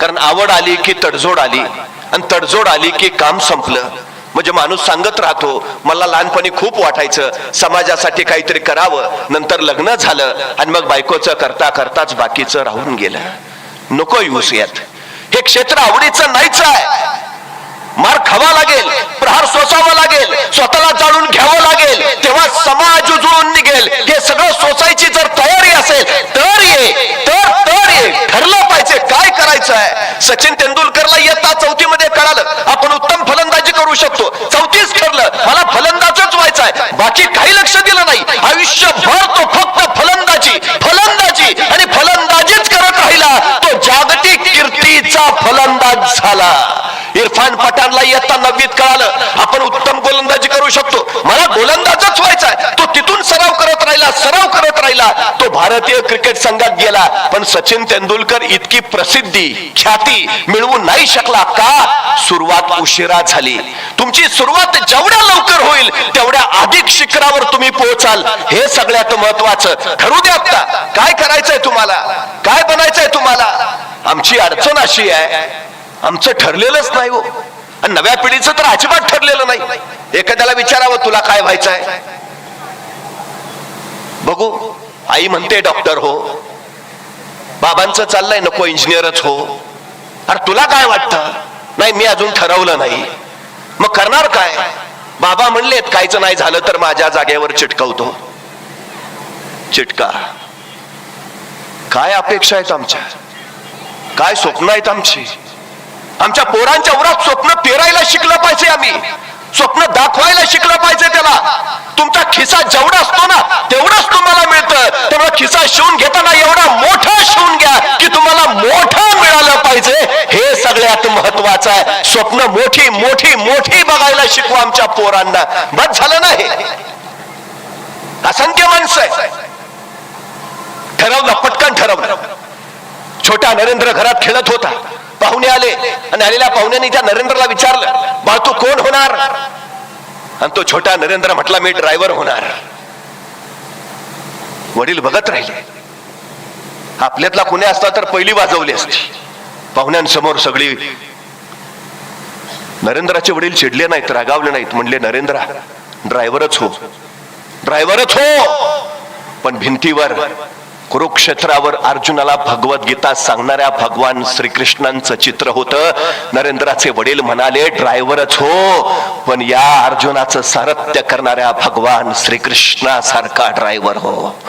कारण आवड आली की तडजोड आली. आणि तडजोड आली की काम संपलं. म्हणजे माणूस सांगत राहतो मला लहानपणी खूप वाटायचं. समाजासाठी काहीतरी करावं. नंतर लग्न झालं आणि मग बायकोचं करता करताच बाकीचं राहून गेलं. नको यूस यात. हे क्षेत्र आवडीचं नाहीच आहे. मार खावा लागेल. प्रहार सोसावा लागेल. स्वतःला जाणून घ्यावं लागेल तेव्हा समाज उजळून निघेल हे सगळं सोसायची जर तयारी असेल तर ये तर तर ये ठरलं पाहिजे काय करायचं आहे सचिन तेंडुलकरला इयत्ता चौथी मध्ये कळालं. आपण उत्तम फलंदाजी करू शकतो. चौथीच ठरलं. मला फलंदाजच व्हायचं आहे. बाकी काही लक्ष दिलं नाही. आयुष्यभर तो फक्त फलंदाजी फलंदाजी आणि फलंदाजीच करत राहिला. तो जागतिक कीर्तीचा फलंदाज झाला. इरफान पठाणला इयत्ता नववीत कळालं. आपण उत्तम गोलंदाजी करू शकतो. मला गोलंदाजच व्हायचा आहे. तो तिथून सराव करत राहिला सराव राहिला तो भारतीय क्रिकेट संघात गेला. पण सचिन तेंडुलकर इतकी प्रसिद्धी ख्याती मिळवू नाही शकला का? सुरुवात उशिरा झाली. तुमची सुरुवात जेवढ्या लवकर होईल तेवढ्या अधिक शिखरावर तुम्ही पोहोचाल. हे सगळ्यात महत्वाचं. ठरू द्या आता. काय करायचंय तुम्हाला? काय बनायचंय तुम्हाला? आमची अडचण अशी आहे. आमचं ठरलेलंच नाही हो. आणि नव्या पिढीचं तर अजिबात ठरलेलं नाही. एखाद्याला विचारावं तुला काय व्हायचंय? बघू. आई म्हणते डॉक्टर हो. बाबांचं चाललंय नको इंजिनियरच हो. अरे तुला काय वाटतं? नाही मी अजून ठरवलं नाही. मग करणार काय? बाबा म्हणलेत काहीच नाही झालं तर माझ्या जागेवर चिटकवतो. चिटका. काय अपेक्षा आहेत आमच्या? काय स्वप्न आहेत आमची? आमच्या पोरांच्या उरात स्वप्न पेरायला शिकलं पाहिजे आम्ही. स्वप्न दाखवायला शिकलं पाहिजे त्याला. तुमचा खिसा जेवढा असतो ना तेवढाच तुम्हाला मिळतं. खिसा शिवून घेताना एवढा मोठा शिवून घ्या की तुम्हाला मोठा मिळालं पाहिजे. हे सगळ्यात महत्वाचं आहे. स्वप्न मोठी मोठी मोठी बघायला शिकवा आमच्या पोरांना. बस झालं नाही. असंख्य माणसं आहे ठरवलं पटकन ठरवलं. छोटा नरेंद्र घरात खेळत होता. पाहुणे आले आणि आलेल्या पाहुण्याने त्या नरेंद्रला विचारलं बा तू कोण होणार? आणि तो छोटा नरेंद्र म्हटला मी ड्रायव्हर होणार. वडील बघत राहिले. आपल्यातला कुणी असता तर पहिली वाजवली असती. पाहुण्यांसमोर सगळी नरेंद्राचे वडील चिडले नाहीत रागावले नाहीत. म्हणले नरेंद्रा ड्रायव्हरच हो. ड्रायव्हरच हो. पण भिंतीवर कुरुक्षेत्रावर अर्जुनाला भगवद्गीता सांगणाऱ्या भगवान श्रीकृष्णांचं चित्र होतं. नरेंद्राचे वडील म्हणाले ड्रायव्हरच हो. पण या अर्जुनाचं सारथ्य करणाऱ्या भगवान श्रीकृष्णासारखा ड्रायव्हर हो.